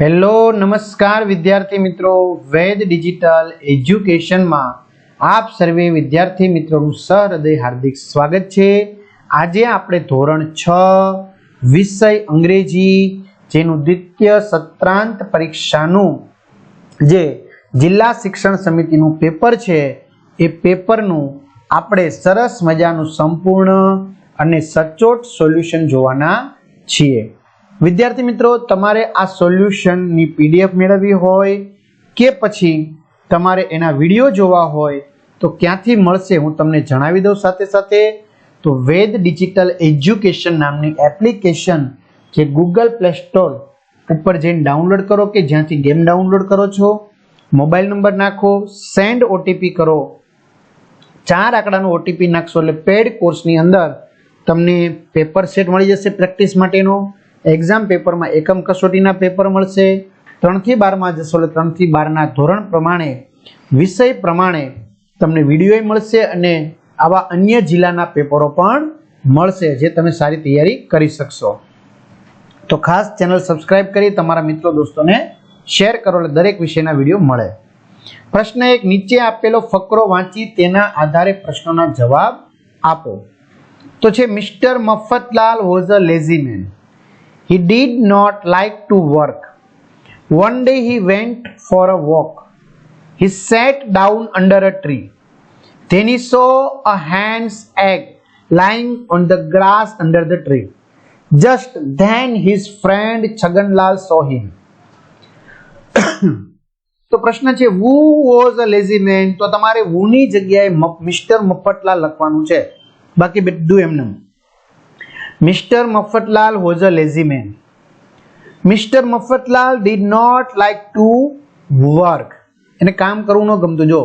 Hello, નમસ્કાર વિદ્યાર્થી મિત્રો. વેદ ડિજિટલ એજ્યુકેશનમાં આપ સર્વે વિદ્યાર્થી મિત્રોનું સહૃદય હાર્દિક સ્વાગત છે. આજે આપણે ધોરણ છ, વિષય અંગ્રેજી, જેનું દ્વિતીય સત્રાંત પરીક્ષાનું જે જિલ્લા શિક્ષણ સમિતિનું પેપર છે, એ પેપરનું આપણે સરસ મજાનું સંપૂર્ણ અને સચોટ સોલ્યુશન જોવાના છીએ. વિદ્યાર્થી મિત્રો, તમારે આ સોલ્યુશનની પીડીએફ મેળવવી હોય કે પછી તમારે એના વીડિયો જોવા હોય, તો ક્યાંથી મળશે હું તમને જણાવી દઉં સાથે સાથે. તો વેદ ડિજિટલ એજ્યુકેશન નામની એપ્લિકેશન જે ગૂગલ પ્લે સ્ટોર ઉપર જઈને ડાઉનલોડ કરો કે જ્યાંથી ગેમ ડાઉનલોડ કરો છો. મોબાઈલ નંબર નાખો સેન્ડ ઓટીપી કરો. ચાર આંકડાનો ઓટીપી નાખશો એટલે પેડ કોર્સની અંદર તમને પેપર સેટ મળી જશે પ્રેક્ટિસ માટેનો. એક્ઝામ પેપરમાં એકમ કસોટીના પેપર મળશે. ત્રણથી બારમાં જશો એટલે ત્રણથી બારના ધોરણ પ્રમાણે, વિષય પ્રમાણે તમને વીડિયો મળશે અને આવા અન્ય જિલ્લાના પેપરો પણ મળશે જે તમે સારી તૈયારી કરી શકશો. તો ખાસ ચેનલ સબસ્ક્રાઇબ કરી તમારા મિત્રો દોસ્તોને શેર કરો એટલે દરેક વિષયના વીડિયો મળે. પ્રશ્ન એક, નીચે આપેલો ફકરો વાંચી તેના આધારે પ્રશ્નોના જવાબ આપો. તો છે, mister Mafatlal was a lazy man man. He did not like to work. One day he went for a walk. He sat down under a tree. Then he saw a hen's egg lying on the grass under the tree. Just then his friend Chaganlal saw him. તો પ્રશ્ન છે who was a lazy man તો તમારે વુની જગ્યાએ mister Mafatlal લખવાનું છે બાકી બધું એમને Mr. Maffatlal was a lazy man. Mr. Maffatlal did not like to work. એને કામ કરવું ન ગમતું જો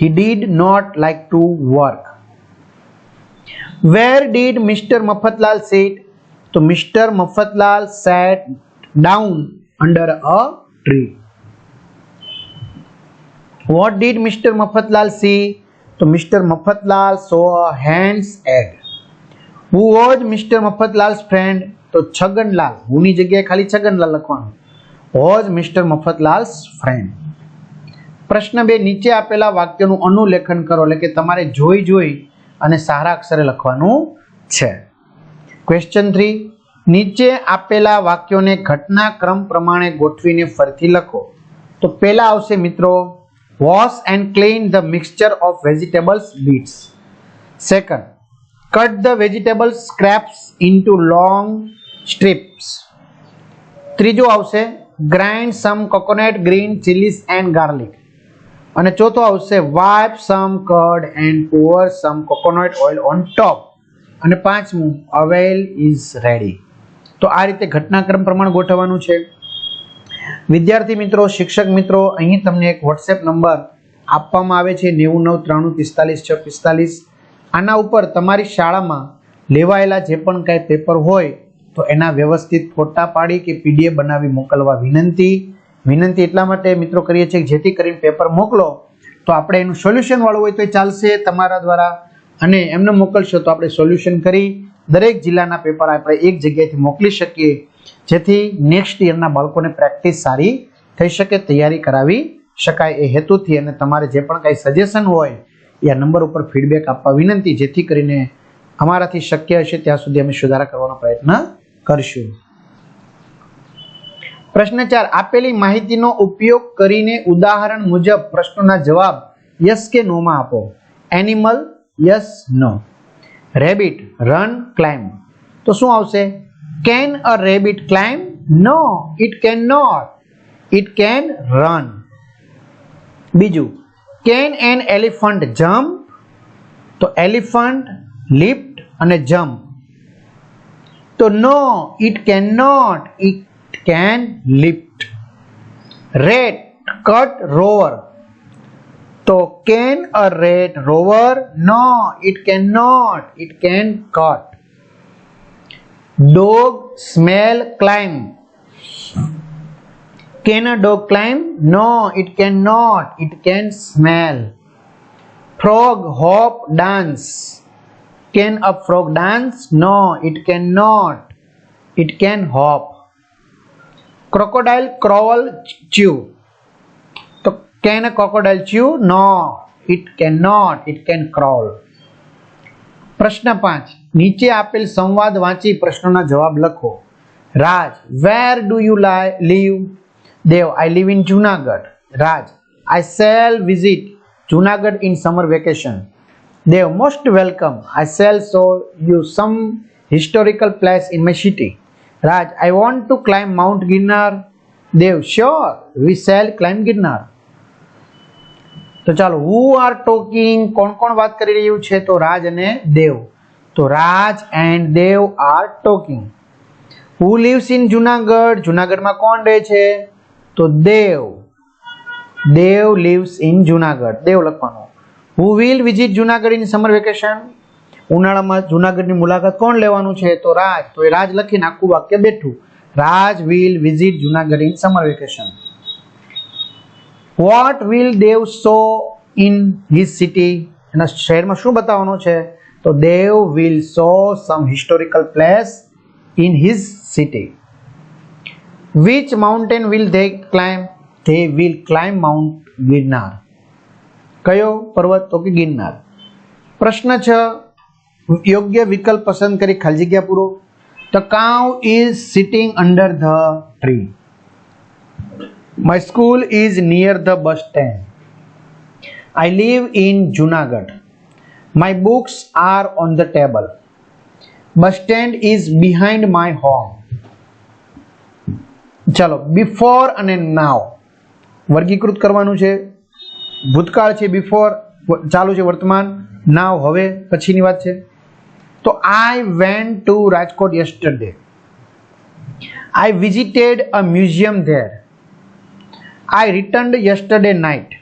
he did not like to work. Where did Mr. Maffatlal sit? તો Mr. Maffatlal sat down under a tree. What did Mr. Maffatlal see? તો Mr. Maffatlal saw a hen's egg. Who was mister Mafatlal's friend તો છગનલાલ હુની જગ્યાએ ખાલી છગનલાલ લખવાનું. Was mister Mafatlal friend પ્રશ્ન બે, નીચે આપેલા વાક્યનું અનુલેખન કરો, એટલે કે તમારે જોઈ જોઈ અને સારા અક્ષરે લખવાનું છે. ક્વેશ્ચન થ્રી નીચે આપેલા વાક્યોને ઘટનાક્રમ પ્રમાણે ગોઠવીને ફરીથી લખો. તો પહેલા આવશે મિત્રો wash and clean the mixture of vegetables bits second cut the vegetable scraps into long strips. ત્રીજો આવશે grind some coconut green chillies and garlic અને ચોથો આવશે whip some curd and pour some coconut oil on top અને પાંચમું avial is ready તો આ રીતે ઘટનાક્રમ પ્રમાણે ગોઠવવાનું છે. વિદ્યાર્થી મિત્રો, શિક્ષક મિત્રો, અહીં તમને એક વોટ્સએપ નંબર આપવામાં આવે છે, નેવું નવ ત્રાણું પિસ્તાલીસ છ પિસ્તાલીસ. આના ઉપર તમારી શાળામાં લેવાયેલા જે પણ કાંઈ પેપર હોય, તો એના વ્યવસ્થિત ફોટા પાડી કે પીડીએફ બનાવી મોકલવા વિનંતી. વિનંતી એટલા માટે મિત્રો કરીએ છીએ જેથી કરીને પેપર મોકલો, તો આપણે એનું સોલ્યુશનવાળું હોય તો એ ચાલશે તમારા દ્વારા. અને એમને મોકલશો તો આપણે સોલ્યુશન કરી. દરેક જિલ્લાના પેપર આપણે એક જગ્યાએથી મોકલી શકીએ. જેથી નેક્સ્ટ યરના બાળકોને પ્રેક્ટિસ સારી થઈ શકે, તૈયારી કરાવી શકાય એ હેતુથી અને તમારે જે પણ કાંઈ સજેશન હોય એ નંબર ઉપર ફીડબેક આપવા વિનંતી, જેથી કરીને અમારાથી શક્ય હશે ત્યાં સુધી અમે સુધારા કરવાનો પ્રયત્ન કરશું. પ્રશ્ન ચાર, આપેલી માહિતીનો ઉપયોગ કરીને ઉદાહરણ મુજબ પ્રશ્નોના જવાબ યસ કે નો માં આપો. Animal yes no rabbit run climb તો શું આવશે? Can a rabbit climb no it can not it can run બીજું કેન એન એલિફન્ટ જમ્પ તો એલિફન્ટ લિફ્ટ અને જમ્પ તો no it can not it can lift rat cut rover તો can a rat rover no it can not it can cut dog smell climb Can a dog climb? No, it cannot. It can smell. Frog hop dance. Can a frog dance? No, it cannot. It can hop. Crocodile crawl chew. So can a crocodile chew? No, it cannot. It can crawl. પ્રશ્ન પાંચ નીચે આપેલ સંવાદ વાંચી પ્રશ્નોના જવાબ લખો Raj where do you lie live Dev I live in Junagadh. Raj I shall visit Junagadh in summer vacation Dev most welcome I shall show you some historical place in my city Raj I want to climb mount Girnar Dev sure we shall climb Girnar તો ચાલો who are talking કોણ કોણ વાત કરી રહ્યું છે? તો રાજ અને દેવ. તો Raj and Dev are talking who lives in Junagadh? જુનાગઢમાં કોણ રહે છે? તો દેવ દેવ લીવ્સ ઇન જુનાગઢ. દેવ લખવાનું. Who will visit Junagadh in summer vacation ઉનાળામાં જુનાગઢની મુલાકાત કોણ લેવાનું છે? તો રાજ. તો એ રાજ લખીને આખું વાક્ય બેઠું. Raj will visit Junagadh in summer vacation what will Dev show in his city એના શહેરમાં શું બતાવવાનું છે? તો Dev will show some historical place in his city which mountain will they climb they will climb mount Girnar કયો પર્વત તો કે ગિરનાર પ્રશ્ન છ યોગ્ય વિકલ્પ પસંદ કરી ખાલી જગ્યા પૂરો the cow is sitting under the tree My school is near the bus stand. I live in Junagadh. My books are on the table. Bus stand is behind my home. ચાલો બિફોર અને now વર્ગીકૃત કરવાનું છે. ભૂતકાળ છે before ચાલુ છે વર્તમાન. નાવ હવે, પછીની વાત છે. તો I went to Rajkot yesterday I visited a museum there I return yesterday night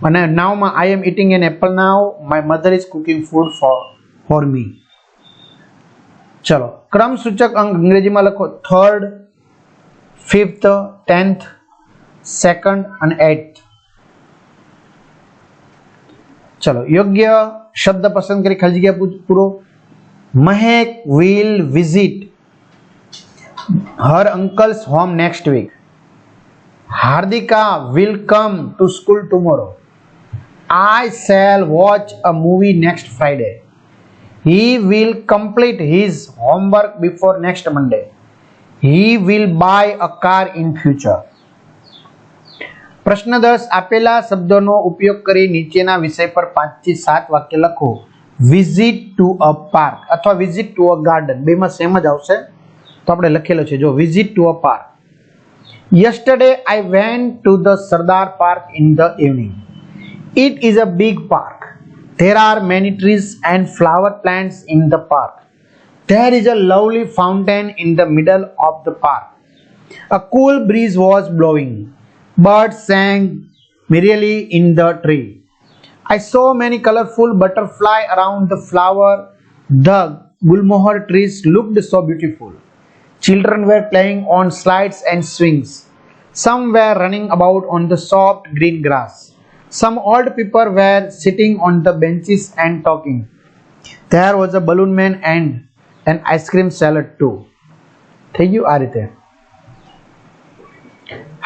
અને નાવમાં I am eating an apple now my mother is cooking food for for me ચલો ક્રમ સૂચક અંક અંગ્રેજીમાં લખો. થર્ડ ફિફ્થ ટેન્થ સેકન્ડ અને eighth ચલો યોગ્ય શબ્દ પસંદ કરી ખાલી જગ્યા પૂરો Mahek will visit her uncle's home next week Hardika will come to school tomorrow. I shall watch a movie next Friday. He will complete his homework before next Monday. He will buy a car in future. પ્રશ્ન દસ આપેલા શબ્દોનો ઉપયોગ કરી નીચેના વિષય પર પાંચથી સાત વાક્ય લખો વિઝિટ ટુ અ પાર્ક અથવા વિઝિટ ટુ અ ગાર્ડન બેમાં સેમ જ આવશે તો આપણે લખેલો છે જો visit to a park Yesterday I went to the Sardar Park in the evening. It is a big park. There are many trees and flower plants in the park. There is a lovely fountain in the middle of the park. A cool breeze was blowing. Birds sang merrily in the tree. I saw many colorful butterflies around the flower. The gulmohar trees looked so beautiful. Children were playing on slides and swings. Some were running about on the soft green grass. Some old people were sitting on the benches and talking. There was a balloon man and an ice cream seller two થઈ ગયું આ રીતે.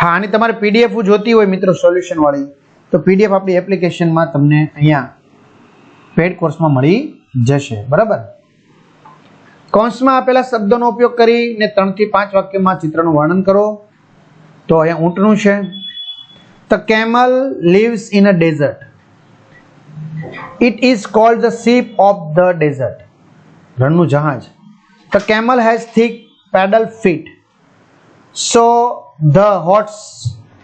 હા, આની તમારે PDF જોતી હોય મિત્રો સોલ્યુશન વાળી, તો પીડીએફ આપણી એપ્લિકેશનમાં તમને અહીંયા પેડ કોર્સમાં મળી જશે. બરાબર? કૌંસમાં આપેલા શબ્દોનો ઉપયોગ કરીને ત્રણથી પાંચ વાક્યમાં ચિત્રનું વર્ણન કરો. તો અહીંયા ઊંટનું છે. The camel lives in a desert it is called the ship of the desert રણનું જહાજ the camel has thick padded feet so the hot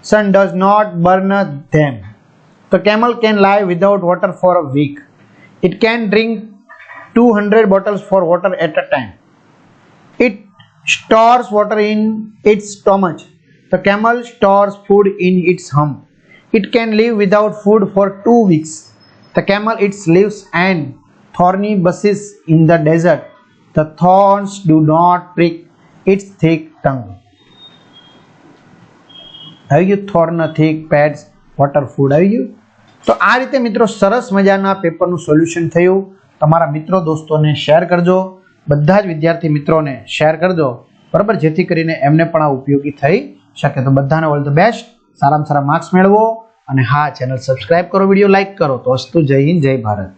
sun does not burn them the camel can lie without water for a week it can drink 200 bottles for water at a time. It stores water in its stomach. The camel stores food in its hump. It can live without food for two weeks. The camel eats leaves and thorny bushes in the desert. The thorns do not prick its thick tongue. આવી ગયું thorn thick pads water food આવી ગયું તો આ રીતે મિત્રો સરસ મજાના પેપરનું સોલ્યુશન થયું. તમારા મિત્રો દોસ્તોને શેર કરજો. બધા જ વિદ્યાર્થી મિત્રોને શેર કરજો. બરાબર? જેથી કરીને એમને પણ આ ઉપયોગી થઈ શકે. તો બધાને ઓલ ધ બેસ્ટ. સારામાં સારા માર્ક્સ મેળવો અને હા, ચેનલ સબસ્ક્રાઇબ કરો, વીડિયો લાઇક કરો. તો અસ્તુ જય હિન્દ, જય ભારત.